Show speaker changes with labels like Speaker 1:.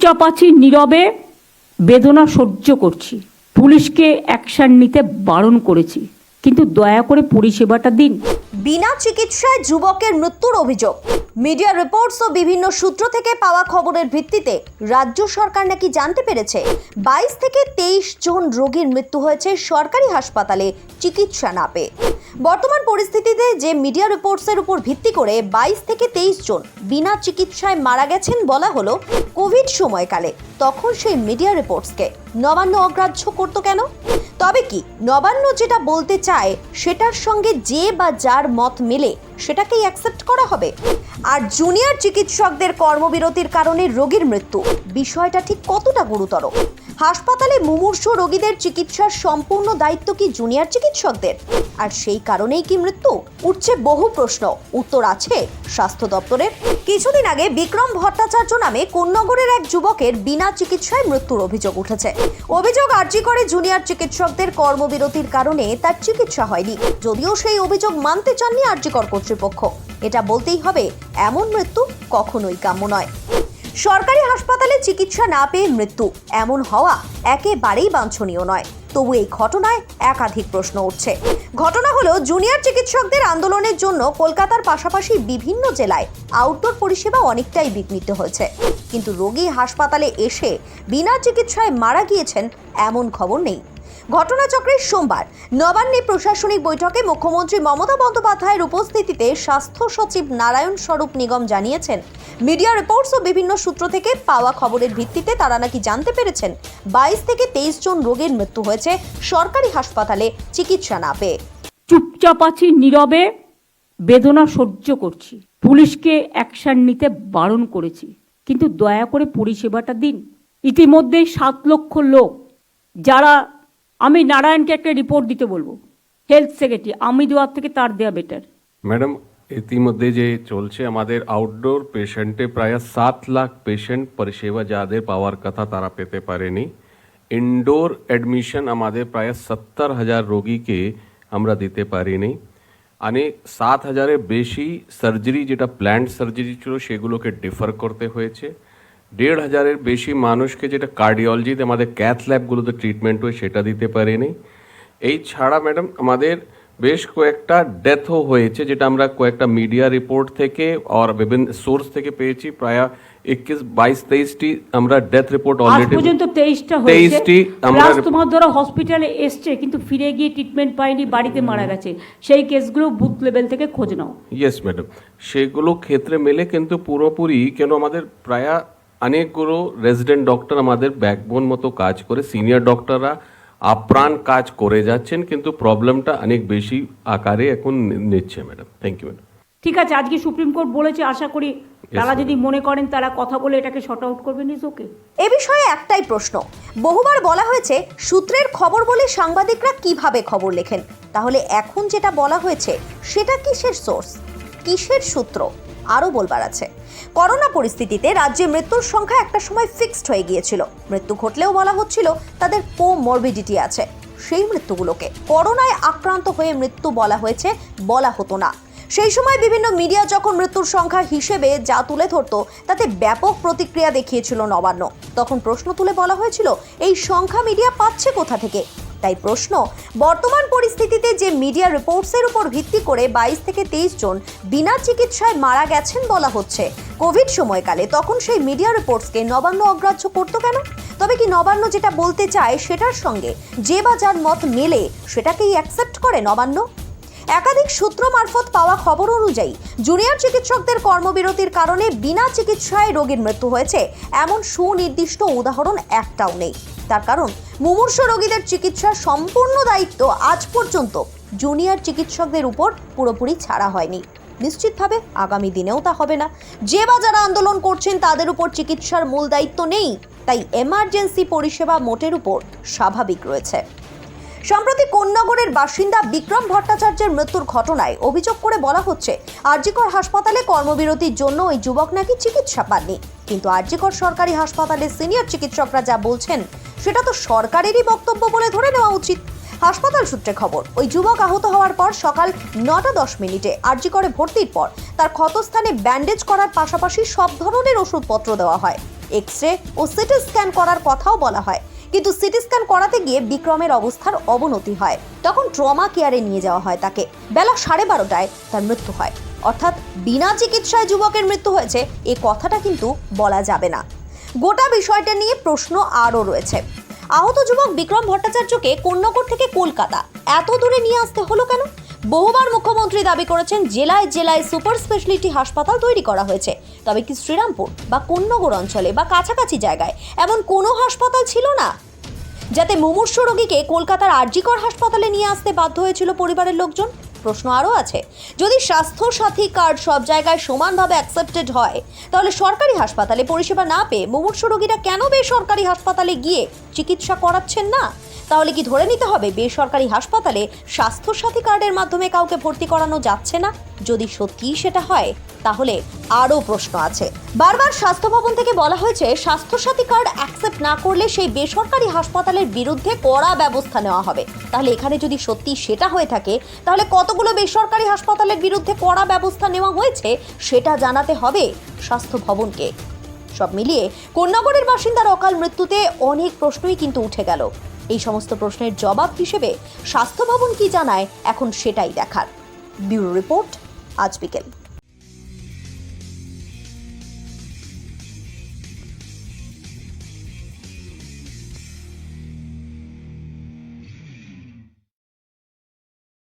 Speaker 1: চুপচাপ আছি, নীরবে বেদনা সহ্য করছি। পুলিশকে অ্যাকশন নিতে বারণ করেছি। কিন্তু দয়া করে পরিষেবাটা দিন।
Speaker 2: বিনা চিকিৎসায় যুবকের মৃত্যুর অভিযোগ। মিডিয়া রিপোর্টস ও বিভিন্ন সূত্র থেকে পাওয়া খবরের ভিত্তিতে রাজ্য সরকার নাকি জানতে পেরেছে, বাইশ থেকে তেইশ জন রোগীর মৃত্যু হয়েছে সরকারি হাসপাতালে চিকিৎসা না পেয়ে। বর্তমান পরিস্থিতিতে যে মিডিয়া রিপোর্টসের উপর ভিত্তি করে বাইশ থেকে তেইশ জন বিনা চিকিৎসায় মারা গেছেন বলা হলো কোভিড সময়কালে, তখন সেই মিডিয়া রিপোর্টসকে নবান্ন অগ্রাহ্য করতো কেন? তবে কি, নবান্ন যেটা বলতে চায়, সেটার সঙ্গে যে বা যার মত মেলে, সেটাকেই অ্যাকসেপ্ট করা হবে। আর জুনিয়র চিকিৎসকদের কর্মবিরতির কারণে রোগীর মৃত্যু, বিষয়টা ঠিক কতটা গুরুতর? হাসপাতালে মুমূর্ষ রোগীদের চিকিৎসার সম্পূর্ণ দায়িত্ব কি জুনিয়র চিকিৎসকদের? আর সেই কারণেই কি মৃত্যু? উঠছে বহু প্রশ্ন। উত্তর আছে স্বাস্থ্য দপ্তরের। কিছুদিন আগে বিক্রম ভট্টাচার্য নামে কোন্নগরের এক যুবকের বিনা চিকিৎসায় মৃত্যুর অভিযোগ উঠেছে। অভিযোগ আর্জি করে জুনিয়র চিকিৎসকদের কর্মবিরতির কারণে তার চিকিৎসা হয়নি। যদিও সেই অভিযোগ মানতে চাননি আর্জিকর কর্তৃপক্ষ। এটা বলতেই হবে, এমন মৃত্যু কখনোই কাম্য নয়। সরকারি হাসপাতালে চিকিৎসা না পেয়ে মৃত্যু। এমন হওয়া একেবারেই বাঞ্ছনীয় নয়। তবু এই ঘটনায় একাধিক প্রশ্ন উঠছে। ঘটনা হলো, জুনিয়র চিকিৎসকদের আন্দোলনের জন্য কলকাতার পাশাপাশি বিভিন্ন জেলায় আউটডোর পরিষেবা অনেকটাই বিঘ্নিত হয়েছে। কিন্তু রোগী হাসপাতালে এসে বিনা চিকিৎসায় মারা গিয়েছেন, এমন খবর নেই। ঘটনাচক্রের সোমবার নবান্নে প্রশাসনিক বৈঠকে মুখ্যমন্ত্রী মমতা বন্দ্যোপাধ্যায়ের উপস্থিতিতে স্বাস্থ্য সচিব নারায়ণ স্বরূপ নিগম জানিয়েছেন, মিডিয়া রিপোর্টস ও বিভিন্ন সূত্র থেকে পাওয়া খবরের ভিত্তিতে তারা নাকি জানতে পেরেছেন বাইশ থেকে তেইশ জন রোগীর মৃত্যু হয়েছে সরকারি হাসপাতালে চিকিৎসা না পেয়ে।
Speaker 1: চুপচাপ আছি, নীরবে বেদনা সহ্য করছি। পুলিশকে অ্যাকশন নিতে বারণ করেছি। কিন্তু দয়া করে পরিষেবাটা দিন। ইতিমধ্যেই সাত লক্ষ লোক যারা আমি নারায়ণকে একটা রিপোর্ট দিতে বলব। হেলথ সেক্রেটারি আমি দেওয়ার থেকে তার দেওয়া বেটার
Speaker 3: ম্যাডাম ইতিমধ্যে যে চলছে আমাদের আউটডোর পেশেন্টে প্রায় সাত লাখ পেশেন্ট পরিষেবা যাদের পাওয়ার কথা তারা পেতে পারেনি। ইনডোর অ্যাডমিশন আমাদের প্রায় সত্তর হাজার রোগীকে আমরা দিতে পারিনি। અને সাত হাজারের বেশি সার্জারি যেটা প্ল্যান্ড সার্জারি ছিল, সেগুলোকে ডিফার করতে হয়েছে। দেড় হাজারের বেশি মানুষকে যেটা কার্ডিওলজিতে আমাদের ক্যাথ ল্যাবগুলোতে ট্রিটমেন্ট হয় সেটা দিতে পারেনি। এই ছাড়া ম্যাডাম আমাদের বেশ কয়েকটা ডেথও হয়েছে যেটা আমরা কয়েকটা মিডিয়া রিপোর্ট থেকে আর বিভিন্ন সোর্স থেকে পেয়েছি। প্রায় একুশ বাইশ তেইশটি আমরা ডেথ রিপোর্ট অলরেডি
Speaker 1: পর্যন্ত তেইশটা
Speaker 3: তেইশটি আমরা
Speaker 1: তোমার ধরো হসপিটালে এসছে কিন্তু ফিরে গিয়ে ট্রিটমেন্ট পায়নি বাড়িতে মারা গেছে। সেই কেসগুলো বুথ লেভেল থেকে খোঁজ নাও।
Speaker 3: ইয়েস ম্যাডাম সেগুলো ক্ষেত্রে মেলে কিন্তু পুরোপুরি কেন আমাদের প্রায় অনেকগুলো রেজিডেন্ট ডক্টর আমাদের ব্যাকবোন মতো কাজ করে সিনিয়র ডক্টররা আপ্রাণ কাজ করে যাচ্ছেন কিন্তু প্রবলেমটা অনেক বেশি আকারে এখন নিচ্ছে ম্যাডাম থ্যাংক ইউ ম্যাডাম
Speaker 1: ঠিক আছে আজকে সুপ্রিম কোর্ট বলেছে আশা করি তারা যদি মনে করেন তারা কথা বলে এটাকে শর্ট আউট করবেন ইজ ওকে
Speaker 2: এ বিষয়ে একটাই প্রশ্ন বহুবার বলা হয়েছে সূত্রের খবর বলে সাংবাদিকরা কীভাবে খবর লেখেন তাহলে এখন যেটা বলা হয়েছে সেটা কিসের সোর্স কিসের সূত্র? আরও বলবার আছে। করোনা পরিস্থিতিতে রাজ্যে মৃত্যুর সংখ্যা একটা সময় ফিক্সড হয়ে গিয়েছিল। মৃত্যু ঘটলেও বলা হচ্ছিল তাদের কোমরবিডিটি আছে। সেই মৃত্যুগুলোকে করোনায় আক্রান্ত হয়ে মৃত্যু বলা হয়েছে, বলা হতো না। সেই সময় বিভিন্ন মিডিয়া যখন মৃত্যুর সংখ্যা হিসেবে যা তুলে ধরতো, তাতে ব্যাপক প্রতিক্রিয়া দেখিয়েছিল নবান্ন। তখন প্রশ্ন তুলে বলা হয়েছিল, এই সংখ্যা মিডিয়া পাচ্ছে কোথা থেকে? তাই প্রশ্ন, বর্তমান পরিস্থিতিতে যে মিডিয়া রিপোর্টসের উপর ভিত্তি করে বাইশ থেকে তেইশ জন বিনা চিকিৎসায় মারা গেছেন বলা হচ্ছে, কোভিড সময়কালে তখন সেই মিডিয়া রিপোর্টসকে নবান্ন অগ্রাহ্য করতো কেন? তবে কি নবান্ন যেটা বলতে চায় সেটার সঙ্গে যে বা যার মত মেলে সেটাকেই অ্যাকসেপ্ট করে নবান্ন? একাধিক সূত্র মারফত পাওয়া খবর অনুযায়ী জুনিয়র চিকিৎসকদের কর্মবিরতির কারণে বিনা চিকিৎসায় রোগীর মৃত্যু হয়েছে, এমন সুনির্দিষ্ট উদাহরণ একটাও নেই। তার কারণ মুমূর্ষ রোগীদের চিকিৎসার সম্পূর্ণ দায়িত্ব আজ পর্যন্ত জুনিয়র চিকিৎসকদের উপর পুরোপুরি ছাড়া হয়নি। নিশ্চিতভাবে আগামী দিনেও তা হবে না। যে বা যারা আন্দোলন করছেন, তাদের উপর চিকিৎসার মূল দায়িত্ব নেই, তাই এমার্জেন্সি পরিষেবা মোটের উপর স্বাভাবিক রয়েছে। সম্প্রতি কোন্নগরের বাসিন্দা বিক্রম ভট্টাচার্যের মৃত্যুর ঘটনায় অভিযোগ করে বলা হচ্ছে, আরজিকর হাসপাতালে কর্মবিরতির জন্য ওই যুবক নাকি চিকিৎসা পাননি। কিন্তু আরজিকর সরকারি হাসপাতালের সিনিয়র চিকিৎসকরা যা বলছেন সেটা তো সরকারেরই বক্তব্য বলে ধরে নেওয়া উচিত। হাসপাতাল সূত্রে খবর, ওই যুবক আহত হওয়ার পর সকাল নটা দশ মিনিটে আরজি করে ভর্তির পর তার ক্ষতস্থানে ব্যান্ডেজ করার পাশাপাশি সব ধরনের ওষুধপত্র দেওয়া হয়। এক্স রে ও সিটি স্ক্যান করার কথাও বলা হয়। কিন্তু সিটি স্ক্যান করাতে গিয়ে বিক্রমের অবস্থার অবনতি হয়। তখন ট্রমা কেয়ারে নিয়ে যাওয়া হয় তাকে। বেলা সাড়ে বারোটায় তার মৃত্যু হয়। অর্থাৎ বিনা চিকিৎসায় যুবকের মৃত্যু হয়েছে, এ কথাটা কিন্তু বলা যাবে না। গোটা বিষয়টা নিয়ে প্রশ্ন আরও রয়েছে। আহত যুবক বিক্রম ভট্টাচার্যকে কোন্নগর থেকে কলকাতা। এত দূরে নিয়ে আসতে হলো কেন? বহুবার মুখ্যমন্ত্রী দাবি করেছেন, জেলায় জেলায় সুপার স্পেশালিটি হাসপাতাল তৈরি করা হয়েছে। তবে কি শ্রীরামপুর বা কোন্নগর অঞ্চলে বা কাছাকাছি জায়গায় এমন কোনো হাসপাতাল ছিল না? যাতে মুমূর্ষ রোগীকে কলকাতার আরজিকর হাসপাতালে নিয়ে আসতে বাধ্য হয়েছিল পরিবারের লোকজন? প্রশ্ন আরও আছে। যদি স্বাস্থ্যসাথী কার্ড সব জায়গায় সমানভাবে অ্যাকসেপ্টেড হয়, তাহলে সরকারি হাসপাতালে পরিষেবা না পেয়ে মুমূর্ষ রোগীরা কেন বেসরকারি হাসপাতালে গিয়ে চিকিৎসা করাচ্ছেন না? তাহলে কি ধরে নিতে হবে বেসরকারি হাসপাতালে স্বাস্থ্য সাথী কার্ডের মাধ্যমে কাউকে ভর্তি করানো যাচ্ছে না? যদি সত্যিই সেটা হয়, তাহলে আরও প্রশ্ন আছে। বারবার স্বাস্থ্য ভবন থেকে বলা হয়েছে, স্বাস্থ্যসাথী কার্ড অ্যাকসেপ্ট না করলে সেই বেসরকারি হাসপাতালের বিরুদ্ধে কড়া ব্যবস্থা নেওয়া হবে। তাহলে এখানে যদি সত্যি সেটা হয়ে থাকে, তাহলে কতগুলো বেসরকারি হাসপাতালের বিরুদ্ধে কড়া ব্যবস্থা নেওয়া হয়েছে সেটা জানাতে হবে স্বাস্থ্য ভবনকে। সব মিলিয়ে কোন্নগরের বাসিন্দার অকাল মৃত্যুতে অনেক প্রশ্নই কিন্তু উঠে গেল। এই সমস্ত প্রশ্নের জবাব হিসেবে স্বাস্থ্য ভবন কি জানায় এখন সেটাই দেখার। ব্যুরো রিপোর্ট, আজ বিকেল।